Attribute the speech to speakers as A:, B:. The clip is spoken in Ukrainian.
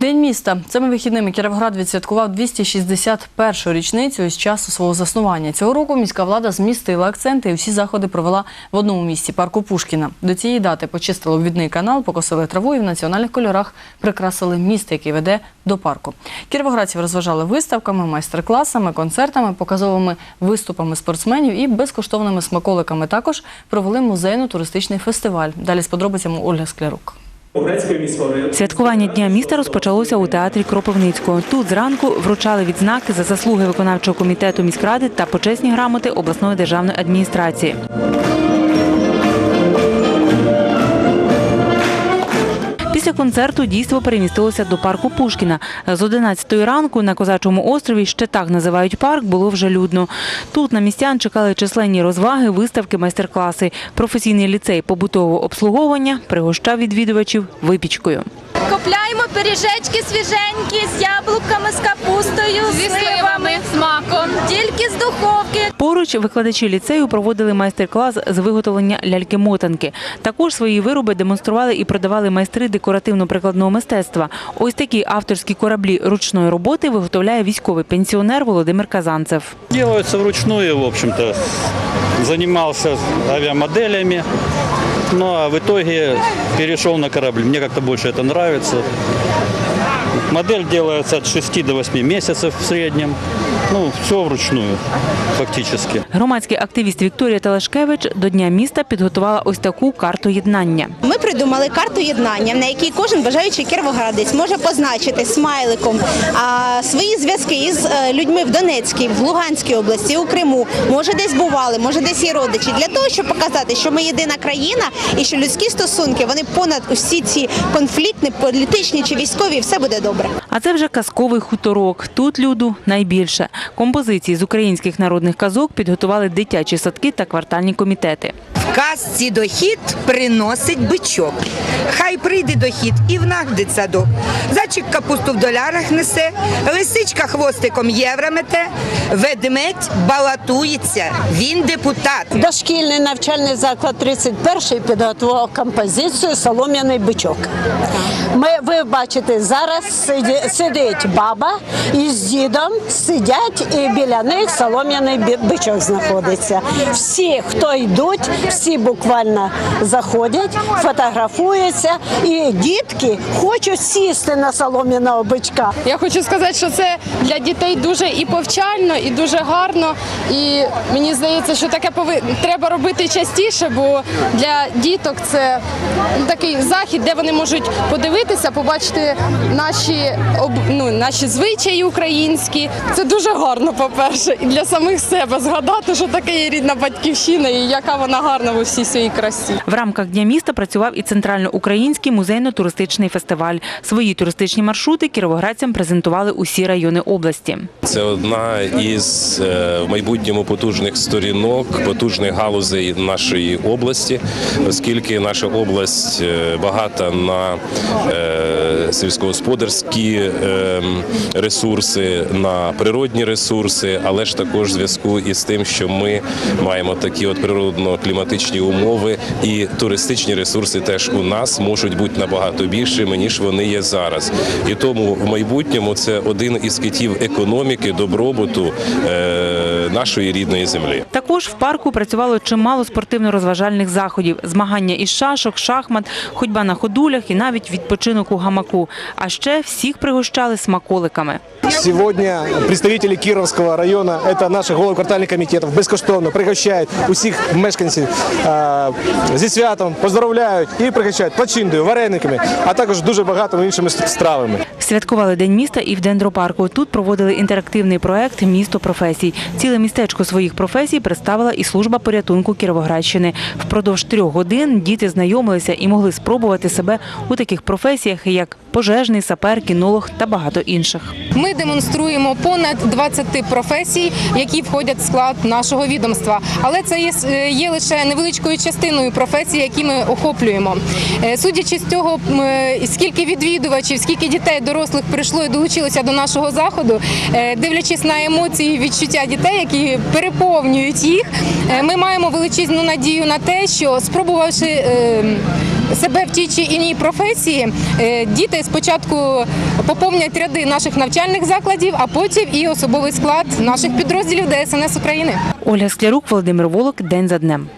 A: День міста. Цими вихідними Кіровоград відсвяткував 261-ю річницю із часу свого заснування. Цього року міська влада змістила акценти і всі заходи провела в одному місці парку Пушкіна. До цієї дати почистили обвідний канал, покосили траву і в національних кольорах прикрасили міст, який веде до парку. Кіровоградців розважали виставками, майстер-класами, концертами, показовими виступами спортсменів і безкоштовними смаколиками. Також провели музейно-туристичний фестиваль. Далі з подробицями Ольга Склярук.
B: Святкування дня міста розпочалося у театрі Кропивницького. Тут зранку вручали відзнаки за заслуги виконавчого комітету міськради та почесні грамоти обласної державної адміністрації. Після концерту дійство перемістилося до парку Пушкіна. З 11 ранку на козачому острові, ще так називають парк, було вже людно. Тут на містян чекали численні розваги, виставки, майстер-класи. Професійний ліцей побутового обслуговування пригощав відвідувачів випічкою.
C: Купляємо пиріжечки свіженькі з яблуками, з капустою, з сливами, смаком. Тільки з духовки.
B: Поруч викладачі ліцею проводили майстер-клас з виготовлення ляльки-мотанки. Також свої вироби демонстрували і продавали майстри декоративно-прикладного мистецтва. Ось такі авторські кораблі ручної роботи виготовляє військовий пенсіонер Володимир Казанцев.
D: Делаются вручную, в общем-то. Занимался авиамоделями, ну а в итоге перешел на корабль. Мне как-то больше это нравится. Модель делается от 6 до 8 месяцев в среднем. Ну, все вручную, фактически.
B: Громадський активіст Вікторія Телешкевич до Дня міста підготувала ось таку карту єднання.
E: Ми придумали карту єднання, на якій кожен бажаючий кіровоградець може позначити смайликом а, свої зв'язки із е, людьми в Донецькій, в Луганській області, у Криму. Може, десь бували, може, десь є родичі. Для того, щоб показати, що ми єдина країна і що людські стосунки вони понад усі ці конфліктні, політичні чи військові, все буде добре.
B: А це вже казковий хуторок. Тут люду найбільше. Композиції з українських народних казок підготували дитячі садки та квартальні комітети.
F: В казці дохід приносить бичок. Хай прийде дохід і в наш дитсадок. Зайчик капусту в долярах несе, лисичка хвостиком євро мете, ведмедь балотується, він депутат.
G: Дошкільний навчальний заклад 31 підготував композицію Солом'яний бичок. Ми, ви бачите, зараз сиді- сидить баба із дідом, сидять і біля них солом'яний бичок знаходиться. Всі, хто йдуть, всі буквально заходять, фотографуються, і дітки хочуть сісти на солом'яного бичка.
H: Я хочу сказати, що це для дітей дуже і повчально, і дуже гарно. І мені здається, що таке пови... треба робити частіше, бо для діток це такий захід, де вони можуть подивитися, побачити наші ну, наші звичаї українські. Це дуже гарно, по-перше, і для самих себе згадати, що таке є рідна батьківщина і яка вона гарна в усій своїй красі.
B: В рамках Дня міста працював і центральноукраїнський музейно-туристичний фестиваль. Свої туристичні маршрути кіровоградцям презентували усі райони області.
I: Це одна із е, в майбутньому потужних сторінок, потужних галузей нашої області, оскільки наша область е, багата на е, сільськогосподарські е, ресурси, на природні ресурси, але ж також в зв'язку із тим, що ми маємо такі от природно-кліматичні умови, і туристичні ресурси теж у нас можуть бути набагато більшими ніж вони є зараз. І тому в майбутньому це один із китів економіки, добробуту е, нашої рідної землі.
B: Також в парку працювало чимало спортивно-розважальних заходів: змагання із шашок, шахмат, ходьба на ходулях і навіть відпочинок у гамаку. А ще всіх пригощали смаколиками.
J: Сегодня представители Кировского района, это наши голов квартальных комитетов, безкоштовно пригощають усіх мешканців а, зі святом, поздравляють і пригощають плачиндою, варениками, а також дуже багато іншими стравами.
B: Святкували День міста і в дендропарку. Тут проводили інтерактивний проект Місто професій. Ціле містечко своїх професій представила і служба порятунку Кіровоградщини. Впродовж трьох годин діти знайомилися і могли спробувати себе у таких професіях, як пожежний, сапер, кінолог та багато інших.
H: Ми демонструємо понад 20 професій, які входять в склад нашого відомства. Але це є, е, є лише невеличкою частиною професій, які ми охоплюємо. Е, Судячи з цього, е, скільки відвідувачів, скільки дітей дорослих прийшло і долучилося до нашого заходу, е, дивлячись на емоції, відчуття дітей, які переповнюють їх, е, ми маємо величезну надію на те, що спробувавши. е, себе в тій чи іній професії, діти спочатку поповнять ряди наших навчальних закладів, а потім і особовий склад наших підрозділів ДСНС України.
B: Ольга Склярук, Володимир Волок. День за днем.